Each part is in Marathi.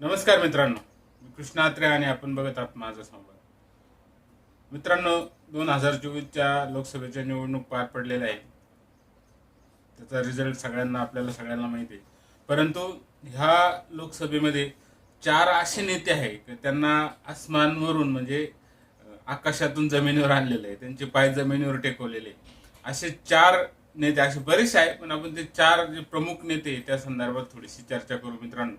नमस्कार मित्रांनो. मी कृष्णा आत्रे आणि आपण बघत आहात माझा संवाद. मित्रांनो दोन हजार चोवीसच्या लोकसभेच्या निवडणूक पार पडलेल्या आहे त्याचा रिझल्ट सगळ्यांना आपल्याला सगळ्यांना माहिती आहे. परंतु ह्या लोकसभेमध्ये चार असे नेते आहे की त्यांना आसमानवरून म्हणजे आकाशातून जमिनीवर आणलेले आहे त्यांचे पाय जमिनीवर टेकवलेले आहे. असे चार नेते असे बरेचसे आहे पण आपण ते चार जे प्रमुख नेते त्या संदर्भात थोडीशी चर्चा करू मित्रांनो.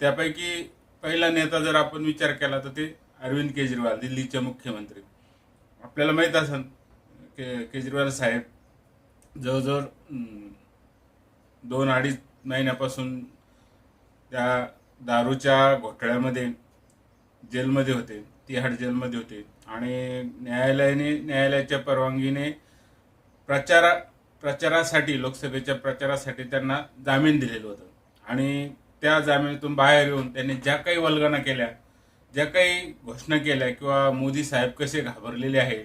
त्यापैकी पहिला नेता जर आपण विचार केला तर ते अरविंद केजरीवाल दिल्लीचे मुख्यमंत्री. आपल्याला माहीत असेल के केजरीवाल साहेब जवळजवळ दोन अडीच महिन्यापासून त्या दारूच्या घोटाळ्यामध्ये जेलमध्ये होते तिहाड जेलमध्ये होते आणि न्यायालयाने न्यायालयाच्या परवानगीने प्रचारा प्रचारासाठी लोकसभेच्या प्रचारासाठी त्यांना जामीन दिलेलं होतं. आणि त्या जामिनातून बाहेर येऊन त्यांनी ज्या काही वल्गना केल्या ज्या काही घोषणा केल्या किंवा मोदी साहेब कसे घाबरलेले आहे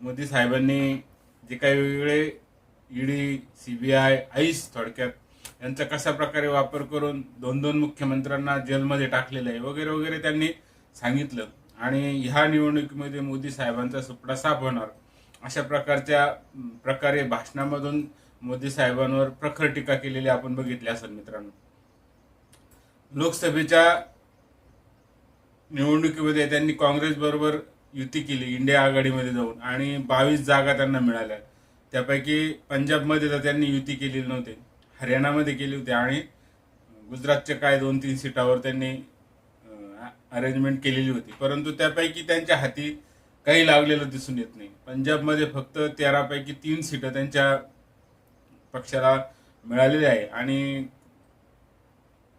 मोदी साहेबांनी जे काही वेगवेगळे ईडी आय आईस थोडक्यात यांचा कशा प्रकारे वापर करून दोन दोन मुख्यमंत्र्यांना जेलमध्ये टाकलेलं आहे वगैरे वगैरे त्यांनी सांगितलं. आणि ह्या निवडणुकीमध्ये मोदी साहेबांचा सुपडा साफ होणार. अशा प्रकारच्या प्रकारे भाषणामधून मोदी साहेबांवर प्रखर टीका केलेली आपण बघितली असेल मित्रांनो. लोकसभेच्या निवडणुकीमध्ये त्यांनी काँग्रेसबरोबर युती केली इंडिया आघाडीमध्ये जाऊन. आणि बावीस जागा त्यांना मिळाल्या. त्यापैकी पंजाबमध्ये तर त्यांनी युती केलेली नव्हती. हरियाणामध्ये केली होती. आणि गुजरातच्या काय दोन तीन सीटावर त्यांनी अरेंजमेंट केलेली होती. परंतु त्यापैकी त्यांच्या हाती काही लागलेलं दिसून येत नाही. पंजाबमध्ये फक्त तेरापैकी तीन सीटं त्यांच्या पक्षाला मिळालेली आहे. आणि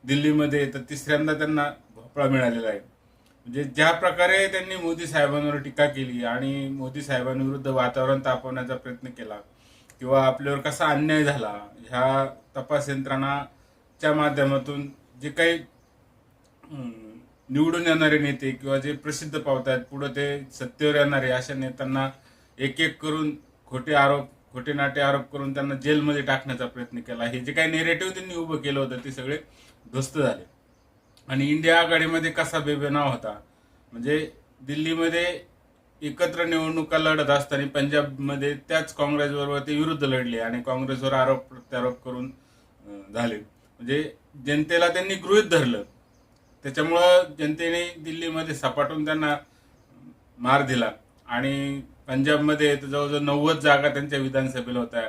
दिल्लीमध्ये तर तिसऱ्यांदा त्यांना भोपळा मिळालेला आहे. म्हणजे ज्या प्रकारे त्यांनी मोदी साहेबांवर टीका केली आणि मोदी साहेबांविरुद्ध वातावरण तापवण्याचा प्रयत्न केला किंवा आपल्यावर कसा अन्याय झाला ह्या तपास यंत्रणाच्या माध्यमातून जे काही निवडून येणारे नेते किंवा जे प्रसिद्ध पावत आहेत पुढे ते सत्तेवर येणारे अशा नेत्यांना एक एक करून खोटे आरोप खोटे नाटे आरोप करून त्यांना जेलमध्ये टाकण्याचा प्रयत्न केला. हे जे काही नेरेटिव्ह त्यांनी उभं केलं होतं ते सगळे ध्वस्त झाले. आणि इंडिया आघाडीमध्ये कसा बेबनाव होता? म्हणजे दिल्लीमध्ये एकत्र निवडणुका लढत असताना पंजाबमध्ये त्याच काँग्रेसबरोबर ते विरुद्ध लढले आणि काँग्रेसवर आरोप प्रत्यारोप करून झाले. म्हणजे जनतेला त्यांनी गृहित धरलं. त्याच्यामुळं जनतेने दिल्लीमध्ये सपाटून त्यांना मार दिला. आणि पंजाबमध्ये जवळजवळ नव्वद जागा त्यांच्या विधानसभेला होत्या.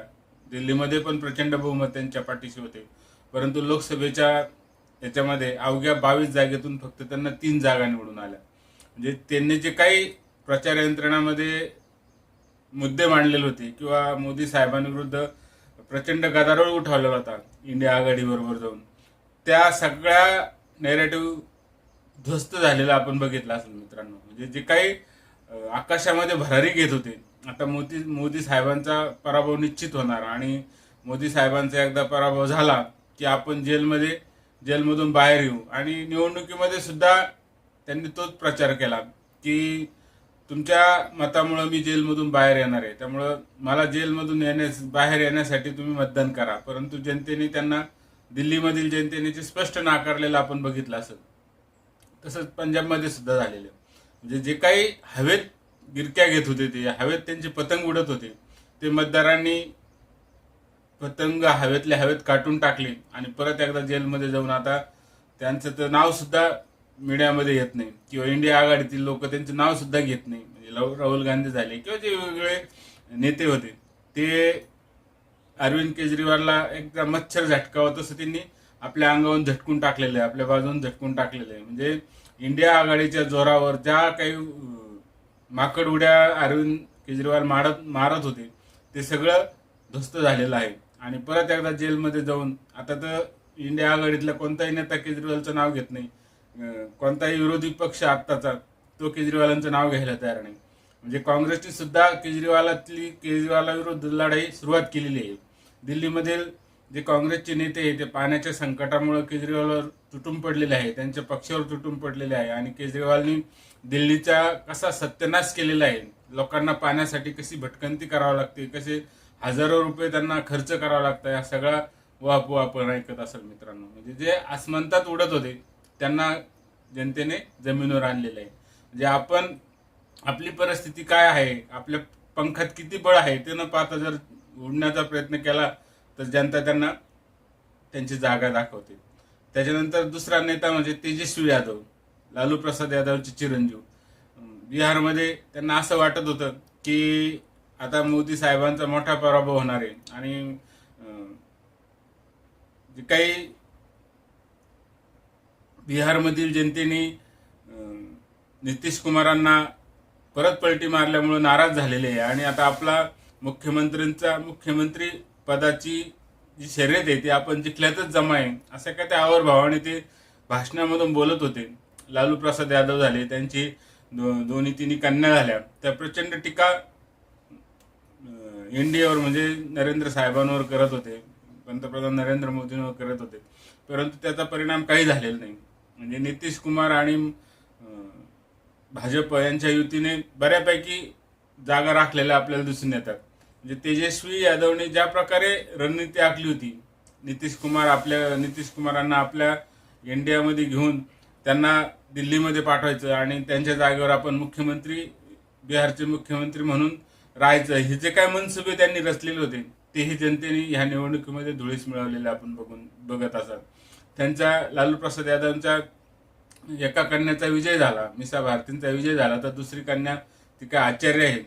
दिल्लीमध्ये पण प्रचंड बहुमत त्यांच्या पाठीशी होते. परंतु लोकसभेच्या याच्यामध्ये अवघ्या बावीस जागेतून फक्त त्यांना तीन जागा निवडून आल्या. म्हणजे त्यांनी जे काही प्रचार यंत्रणामध्ये मुद्दे मांडलेले होते किंवा मोदी साहेबांविरुद्ध प्रचंड गदारोळ उठवलेला होता इंडिया आघाडीबरोबर जाऊन त्या सगळ्या नेरेटिव्ह ध्वस्त झालेला आपण बघितलं असेल मित्रांनो. म्हणजे जे काही आकाशामध्ये भरारी घेत होते आता मोदी मोदी साहेबांचा पराभव निश्चित होणार आणि मोदी साहेबांचा एकदा पराभव झाला की आपण जेलमध्ये जेलमधून बाहेर येऊ. आणि निवडणुकीमध्ये सुद्धा त्यांनी तोच प्रचार केला की तुमच्या मतामुळं मी जेलमधून बाहेर येणार आहे. त्यामुळं मला जेलमधून येण्यास बाहेर येण्यासाठी तुम्ही मतदान करा. परंतु जनतेने त्यांना दिल्लीमधील जनतेने जे स्पष्ट नाकारलेलं आपण बघितलं असेल तसंच पंजाबमध्ये सुद्धा झालेलं आहे. म्हणजे जे काही हवेत गिरक्या घेत होते ते हवेत त्यांचे पतंग उडत होते ते मतदारांनी पतंग हवेतल्या हवेत काटून टाकले आणि परत एकदा जेलमध्ये जाऊन आता त्यांचं तर नावसुद्धा मीडियामध्ये येत नाही. किंवा इंडिया आघाडीतील लोक त्यांचं नावसुद्धा घेत नाही. म्हणजे राहुल राहुल गांधी झाले किंवा जे वेगवेगळे नेते होते ते अरविंद केजरीवालला एकदा मच्छर झटकावं तसं त्यांनी आपल्या अंगावरून झटकून टाकलेलं आहे आपल्या बाजून झटकून टाकलेलं आहे. म्हणजे इंडिया आघाडीच्या जोरावर ज्या काही माकड उड्या अरविंद केजरीवाल मारत मारत होते ते सगळं ध्वस्त झालेलं आहे. आणि परत एकदा जेलमध्ये जाऊन आता तर इंडिया आघाडीतला कोणताही नेता केजरीवालचं नाव घेत नाही. कोणताही विरोधी पक्ष आत्ताचा तो केजरीवालांचं नाव घ्यायला तयार नाही. म्हणजे काँग्रेसने सुद्धा केजरीवालातली केजरीवालाविरुद्ध लढाई सुरुवात केलेली आहे. दिल्लीमधील जे काँग्रेसचे नेते आहे ते पाण्याच्या संकटामुळे केजरीवालवर तुटून पडलेले आहे त्यांच्या पक्षावर तुटून पडलेले आहे. आणि केजरीवालनी दिल्लीचा कसा सत्यानाश केलेला आहे लोकांना पाण्यासाठी कशी भटकंती करावी लागते कसे हजारो रुपये त्यांना खर्च करावा लागतं या सगळा वापू आपण ऐकत असेल मित्रांनो. म्हणजे जे आसमंतात उडत होते त्यांना जनतेने जमिनीवर आणलेलं आहे. म्हणजे आपण आपली परिस्थिती काय आहे आपल्या पंखात किती बळ आहे ते न पाहता जर उडण्याचा प्रयत्न केला तर जनता त्यांना त्यांची जागा दाखवते. त्याच्यानंतर दुसरा नेता म्हणजे तेजस्वी यादव लालू प्रसाद यादवचे चिरंजीव. बिहारमध्ये त्यांना असं वाटत होतं की आता मोदी साहेबांचा मोठा पराभव होणार आहे. आणि जे काही बिहारमधील जनतेने नितीश कुमारांना परत पलटी मारल्यामुळे नाराज झालेले आहे. आणि आता आपला मुख्यमंत्र्यांचा मुख्यमंत्री पदाची जी शर्यत आहे ती आपण जिंकल्यातच जमा आहे असं काय त्या आवरभावाने ते भाषणामधून बोलत होते. लालू प्रसाद यादव झाले त्यांची दो- दोन्ही तिन्ही कन्या झाल्या. त्या प्रचंड टीका एनडीएवर म्हणजे नरेंद्र साहेबांवर करत होते पंतप्रधान नरेंद्र मोदींवर करत होते. परंतु त्याचा परिणाम काही झालेला नाही. म्हणजे नितीश कुमार आणि भाजप यांच्या युतीने बऱ्यापैकी जागा राखलेल्या आपल्याला दिसून येतात. म्हणजे तेजस्वी यादवने ज्या प्रकारे रणनीती आखली होती नितीश कुमार आपल्या नितीश कुमारांना आपल्या इंडियामध्ये घेऊन त्यांना दिल्लीमध्ये पाठवायचं आणि त्यांच्या जागेवर आपण मुख्यमंत्री बिहारचे मुख्यमंत्री म्हणून राहायचं. हे जे काय मनसुबे त्यांनी रचलेले होते तेही जनतेने ह्या निवडणुकीमध्ये धुळीस मिळवलेले आपण बघून बघत असाल. त्यांचा लालू प्रसाद यादवच्या एका कन्याचा विजय झाला मिसा भारतींचा विजय झाला तर दुसरी कन्या ती काय आचार्य आहे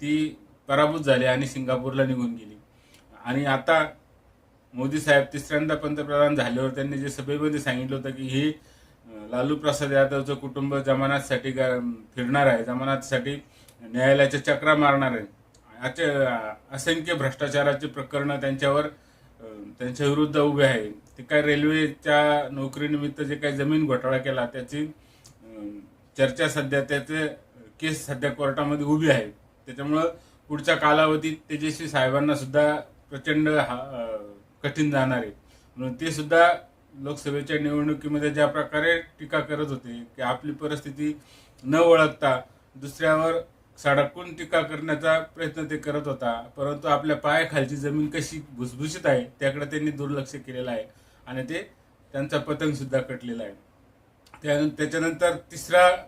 ती पराभूत झाली आणि सिंगापूरला निघून गेली. आणि आता मोदी साहेब तिसऱ्यांदा पंतप्रधान झाल्यावर त्यांनी जे सभेमध्ये सांगितलं होतं की हे लालू प्रसाद यादवचं कुटुंब जमानतसाठी गा- फिरणार आहे. जमानतसाठी न्यायालयाच्या चक्रा मारणार आहे अचे असंख्य भ्रष्टाचाराची प्रकरणं त्यांच्यावर त्यांच्या विरुद्ध उभे आहे. ते काय रेल्वेच्या नोकरीनिमित्त जे काही जमीन घोटाळा केला त्याची चर्चा सध्या त्याचे केस सध्या कोर्टामध्ये उभी आहे. त्याच्यामुळं पुढच्या कालावधीत तेजस्वी साहेबांना सुद्धा प्रचंड हा- कठीण जाणार आहे. म्हणून ते सुद्धा लोकसभेच्या निवडणुकीमध्ये ज्या प्रकारे टीका करत होते की आपली परिस्थिती न ओळखता दुसऱ्यावर सडकून टीका करण्याचा प्रयत्न ते करत होता परंतु आपल्या पायाखालची जमीन कशी भुसभुशीत आहे त्याकडे त्यांनी दुर्लक्ष केलेलं आहे आणि ते त्यांचा पतंगसुद्धा कटलेला आहे. त्या- त्याच्यानंतर तिसरा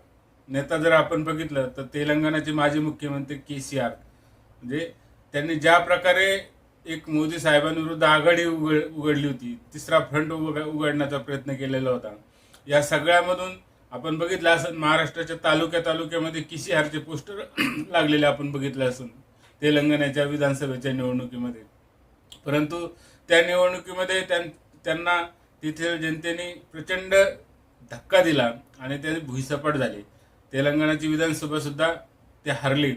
नेता जर आपण बघितलं तर तेलंगणाचे माजी मुख्यमंत्री के सी आर म्हणजे त्यांनी ज्या प्रकारे एक मोदी साहेबांविरुद्ध आघाडी उघड उघडली होती तिसरा फ्रंट उघ- उघडण्याचा प्रयत्न केलेला होता. या सगळ्यामधून आपण बघितलं असं महाराष्ट्राच्या तालुक्या तालुक्यामध्ये किसीहारचे पोस्टर लागलेले आपण बघितलं असून तेलंगणाच्या विधानसभेच्या निवडणुकीमध्ये. परंतु त्या निवडणुकीमध्ये त्यां- त्यांना तिथे जनतेने प्रचंड धक्का दिला आणि ते भुईसपाट झाले. तेलंगणाची विधानसभासुद्धा ते हरली.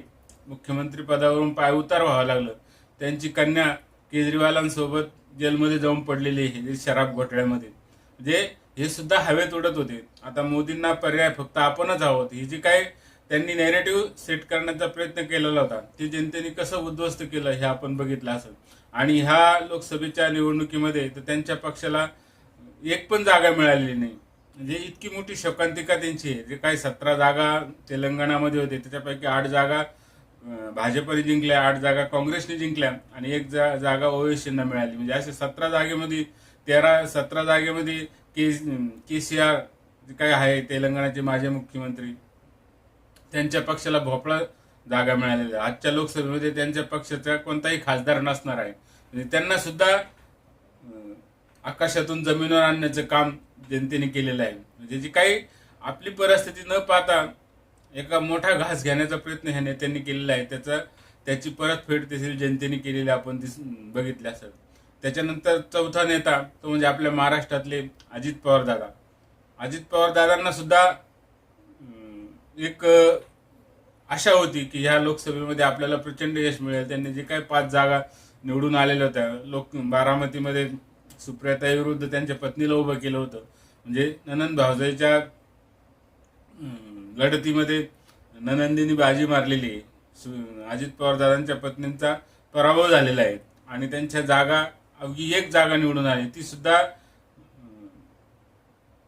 मुख्यमंत्री पदावरून पाय उतार व्हावं लागलं. त्यांची कन्या केजरीवालांसोबत जेलमध्ये जाऊन पडलेली आहे जे शराब घोटाळ्यामध्ये. जे हे सुद्धा हवेत उडत होते. आता मोदींना पर्याय फक्त आपणच आहोत. ही जी काय त्यांनी नेरेटिव्ह सेट करण्याचा प्रयत्न केलेला होता ते जनतेने कसं उद्ध्वस्त केलं हे आपण बघितलं असेल. आणि ह्या लोकसभेच्या निवडणुकीमध्ये तर त्यांच्या पक्षाला एक पण जागा मिळालेली नाही. म्हणजे इतकी मोठी शोकांतिका त्यांची आहे. जे काही सतरा जागा तेलंगणामध्ये होते त्याच्यापैकी आठ जागा भाजपने जिंकल्या आठ जागा काँग्रेसने जिंकल्या आणि एक जा जागा ओवेसींना मिळाली. म्हणजे असे सतरा जागेमध्ये तेरा सतरा जागेमध्ये के के सी आर जे काय आहे तेलंगणाचे माजी मुख्यमंत्री त्यांच्या पक्षाला भोपळा जागा मिळालेल्या आहे. आजच्या लोकसभेमध्ये त्यांच्या पक्षाचा कोणताही खासदार नसणार आहे. म्हणजे त्यांना सुद्धा आकाशातून जमिनीवर आणण्याचं काम जनतेने केलेलं आहे. म्हणजे जी काही आपली परिस्थिती न पाहता एका मोठा घास घेण्याचा प्रयत्न ह्या नेत्यांनी केलेला आहे. त्याचा त्याची परतफेड देखील जनतेने केलेली आपण दिस बघितली असेल. त्याच्यानंतर चौथा नेता तो म्हणजे आपल्या महाराष्ट्रातले अजित पवार दादा. अजित पवार दादांना सुद्धा एक आशा होती की ह्या लोकसभेमध्ये आपल्याला प्रचंड यश मिळेल. त्यांनी जे काही पाच जागा निवडून आलेल्या होत्या लोक बारामतीमध्ये सुप्रियाताईविरुद्ध त्यांच्या पत्नीला उभं केलं होतं. म्हणजे ननंद भावजाईच्या लढतीमध्ये ननंदीनी बाजी मारलेली आहे. सु- अजित पवार दादांच्या पत्नींचा पराभव झालेला आहे. आणि त्यांच्या जागा अवघी एक जागा निवडून आली. ती सुद्धा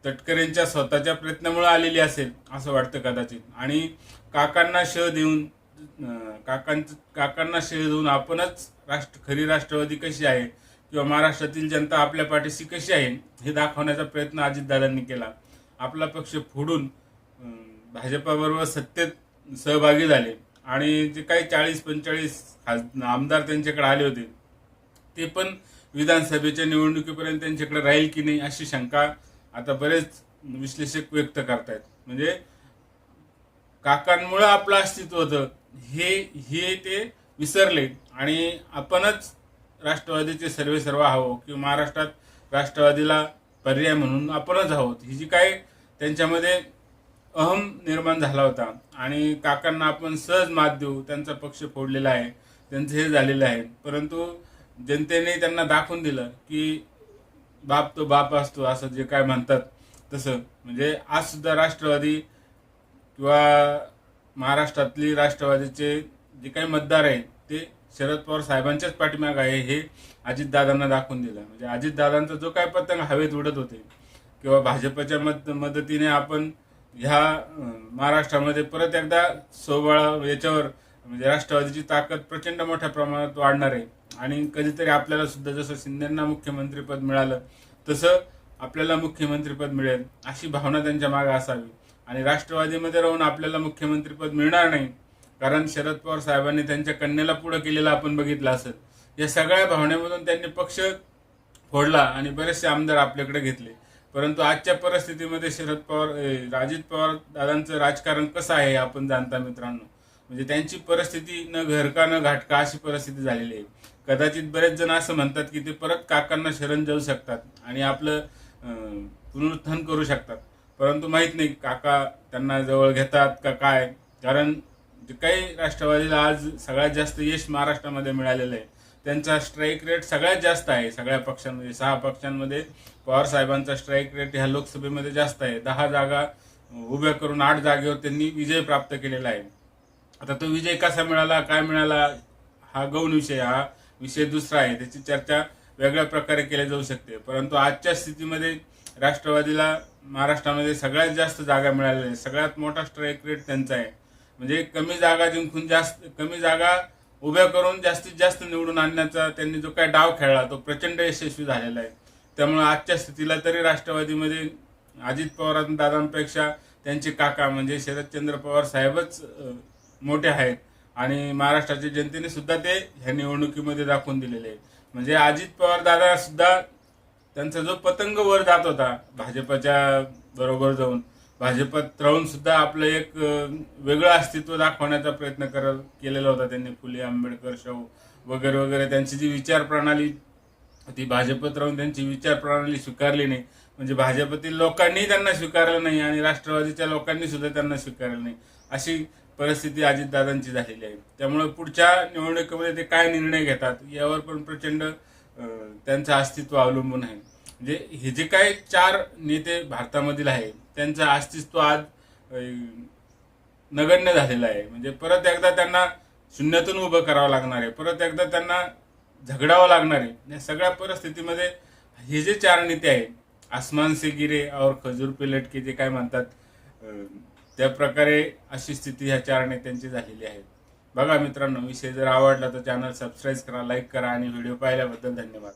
तटकरेंच्या स्वतःच्या प्रयत्नामुळे आलेली असेल असं वाटतं कदाचित. आणि काकांना शह देऊन काकांचं काकांना शह देऊन आपणच राष्ट्र खरी राष्ट्रवादी कशी आहे? किंवा महाराष्ट्रातील जनता आपल्या पाठीशी कशी आहे? हे दाखवण्याचा प्रयत्न अजितदादांनी केला. आपला पक्ष फोडून भाजपाबरोबर सत्तेत सहभागी झाले. आणि जे काही चाळीस पंचेचाळीस खास- आमदार त्यांच्याकडे आले होते ते पण विधानसभेच्या निवडणुकीपर्यंत त्यांच्याकडे राहील की नाही अशी शंका आता बरेच विश्लेषक व्यक्त करतायत. म्हणजे काकांमुळं आपलं अस्तित्व होतं. हे हे ते विसरले आणि आपणच राष्ट्रवादीचे सर्वे सर्व हवं किंवा महाराष्ट्रात राष्ट्रवादीला पर्याय म्हणून आपणच आहोत. ही जी काय त्यांच्यामध्ये अहम निर्माण झाला होता आणि काकांना आपण सहज मात देऊ त्यांचा पक्ष फोडलेला आहे त्यांचं हे झालेलं आहे. परंतु जनतेने त्यांना दाखवून दिलं की बाप तो बाप असतो असं जे काय म्हणतात तसं. म्हणजे आज सुद्धा राष्ट्रवादी किंवा महाराष्ट्रातली राष्ट्रवादीचे जे काही मतदार आहेत ते शरद पवार साहेबांच्याच पाठीमाग आहे हे अजितदादांना दाखवून दिलं. म्हणजे अजितदादांचा जो काय पतंग हवेत उडत होते किंवा भाजपच्या मद मदतीने आपण ह्या महाराष्ट्रामध्ये परत एकदा सोबळा याच्यावर म्हणजे राष्ट्रवादीची ताकद प्रचंड मोठ्या प्रमाणात वाढणार आहे. आणि कधीतरी आपल्याला सुद्धा जसं शिंदेना मुख्यमंत्रीपद मिळालं तसं आपल्याला मुख्यमंत्रीपद मिळेल अशी भावना त्यांच्या मागे असावी. आणि राष्ट्रवादीमध्ये राहून आपल्याला मुख्यमंत्रीपद मिळणार नाही कारण शरद पवार साहेबांनी त्यांच्या कन्याला पुढे केलेलं आपण बघितलं असेल. या सगळ्या भावनेमधून त्यांनी पक्ष फोडला आणि बरेचसे आमदार आपल्याकडे घेतले. परंतु आजच्या परिस्थितीमध्ये शरद पवार राजित अजित पवार दादांचं राजकारण कसं आहे हे आपण जाणता मित्रांनो. म्हणजे त्यांची परिस्थिती न घरका न घाटका अशी परिस्थिती झालेली आहे. कदाचित बरेच जण असं म्हणतात की ते परत काकांना शरण जाऊ शकतात आणि आपलं पुनरुत्थान करू शकतात. परंतु माहीत नाही काका त्यांना जवळ घेतात का काय. कारण जे काही राष्ट्रवादीला आज सगळ्यात जास्त यश महाराष्ट्रामध्ये मिळालेलं आहे. त्यांचा स्ट्राईक रेट सगळ्यात जास्त आहे सगळ्या पक्षांमध्ये सहा पक्षांमध्ये. पवार साहेबांचा स्ट्राईक रेट ह्या लोकसभेमध्ये जास्त आहे. दहा जागा उभ्या करून आठ जागेवर त्यांनी विजय प्राप्त केलेला आहे. आता तो विजय कसा मिळाला काय मिळाला हा गौण विषय हा विषय दुसरा आहे. त्याची चर्चा वेगळ्या प्रकारे केली जाऊ शकते. परंतु आजच्या स्थितीमध्ये राष्ट्रवादीला महाराष्ट्रामध्ये सगळ्यात जास्त जागा मिळालेल्या आहे. सगळ्यात मोठा स्ट्राईक रेट त्यांचा आहे. म्हणजे कमी जागा जिंकून जास्त कमी जागा उभ्या करून जास्तीत जास्त निवडून आणण्याचा त्यांनी जो काय डाव खेळला तो प्रचंड यशस्वी झालेला आहे. त्यामुळे आजच्या स्थितीला तरी राष्ट्रवादीमध्ये अजित पवार दादांपेक्षा त्यांचे काका म्हणजे शरदचंद्र पवार साहेबच मोठे आहेत. आणि महाराष्ट्राच्या जनतेने सुद्धा ते ह्या निवडणुकीमध्ये दाखवून दिलेले आहे म्हणजे अजित पवार दादा सुद्धा त्यांचा जो पतंग वर जात होता भाजपच्या बरोबर जाऊन भाजपात राहून सुद्धा आपलं एक वेगळं अस्तित्व दाखवण्याचा प्रयत्न कर केलेला होता त्यांनी. फुले आंबेडकर शाहू वगैरे वगैरे त्यांची जी विचार प्रणाली ती भाजपत राहून त्यांची विचार प्रणाली स्वीकारली नाही. म्हणजे भाजपतील लोकांनी त्यांना स्वीकारलं नाही आणि राष्ट्रवादीच्या लोकांनी सुद्धा त्यांना स्वीकारलं नाही. अशी परिस्थिती अजितदादांची झालेली आहे. त्यामुळे पुढच्या निवडणुकीमध्ये ते काय निर्णय घेतात यावर पण प्रचंड त्यांचं अस्तित्व अवलंबून आहे. म्हणजे हे जे काय चार नेते भारतामधील आहे त्यांचं अस्तित्व आज नगण्य झालेलं आहे. म्हणजे परत एकदा त्यांना शून्यातून उभं करावं लागणार आहे. परत एकदा त्यांना झगडावं लागणार आहे. या सगळ्या परिस्थितीमध्ये हे जे चार नेते आहेत आसमान से गिरे और खजूर पे लटके जे काय म्हणतात त्या प्रकारे अशी स्थिती ह्या चार नेत्यांची झालेली आहे. बघा मित्रांनो विषय जर आवडला तर चॅनल सबस्क्राईब करा लाईक करा आणि व्हिडिओ पाहिल्याबद्दल धन्यवाद.